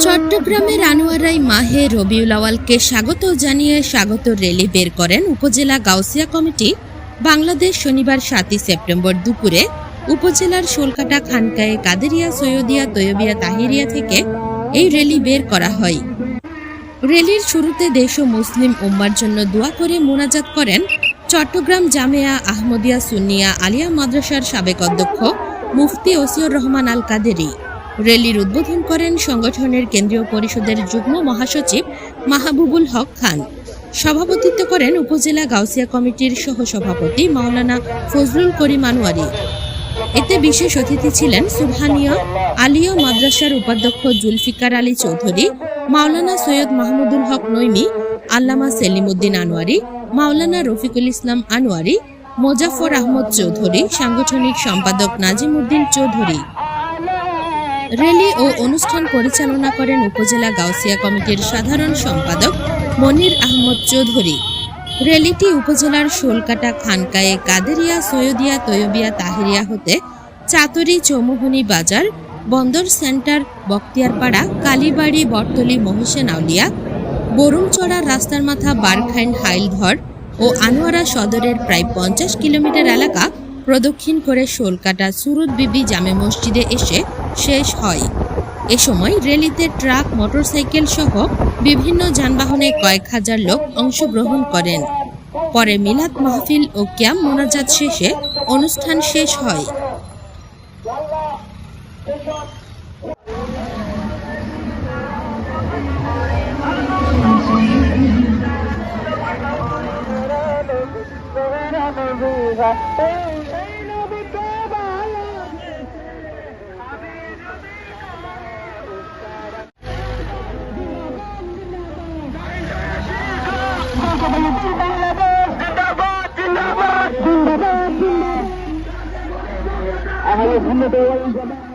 চট্টগ্রামের আনোয়ারাই মাহে রবিউল আওয়ালকে স্বাগত জানিয়ে স্বাগত র্যালি বের করেন উপজেলা গাউসিয়া কমিটি বাংলাদেশ শনিবার সাতই সেপ্টেম্বর দুপুরে। উপজেলার সোলকাটা খানকায়ে, কাদেরিয়া, সৈয়দিয়া, তৈয়বিয়া, তাহিরিয়া থেকে এই র্যালি বের করা হয়। র্যালির শুরুতে দেশ ও মুসলিম উম্মার জন্য দোয়া করে মোনাজাত করেন চট্টগ্রাম জামেয়া আহমদিয়া সুন্নিয়া আলিয়া মাদ্রাসার সাবেক অধ্যক্ষ মুফতি ওসিউর রহমান আল কাদেরি র্যালির উদ্বোধন করেন সংগঠনের কেন্দ্রীয় পরিষদের যুগ্ম মহাসচিব মাহবুবুল হক খান। সভাপতিত্ব করেন উপজেলা গাউসিয়া কমিটির সহসভাপতি মাওলানা ফজলুল করিম আনোয়ারি। এতে বিশেষ অতিথি ছিলেন সুবহানিয়া আলিয়া মাদ্রাসার উপাধ্যক্ষ জুলফিকার আলী চৌধুরী, মাওলানা সৈয়দ মাহমুদুল হক নৈমি, আল্লামা সেলিমউদ্দিন আনোয়ারি, মাওলানা রফিকুল ইসলাম আনোয়ারি মোজাফর আহমদ চৌধুরী, সাংগঠনিক সম্পাদক নাজিম উদ্দিন চৌধুরী। র্যালি ও অনুষ্ঠান পরিচালনা করেন উপজেলা গাউসিয়া কমিটির সাধারণ সম্পাদক মনির আহমদ চৌধুরী। র্যালিটি উপজেলার শোলকাটা, খানকায়ে, কাদেরিয়া, সৈয়দিয়া, তৈয়বিয়া, তাহিরিয়া হতে চাতরি চৌমুহনী বাজার, বন্দর সেন্টার, বক্তিয়ারপাড়া, কালীবাড়ি, বটতলি মহিষেন আউলিয়া বরুমচড়া রাস্তার মাথা, বারখাইন, হাইলধর ও আনোয়ারা সদরের প্রায় পঞ্চাশ কিলোমিটার এলাকা প্রদক্ষিণ করে শোলকাটা সুরুদ বিবি জামে মসজিদে এসে শেষ হয়। এ সময় রেলিতে ট্রাক, মোটরসাইকেল সহ বিভিন্ন যানবাহনে কয়েক হাজার লোক অংশগ্রহণ করেন। পরে মিলাদ মাহফিল ও ক্যাম্প মোনাজাত শেষে অনুষ্ঠান শেষ হয়। জিন্দাবাদ জিন্দাবাদ জিন্দাবাদ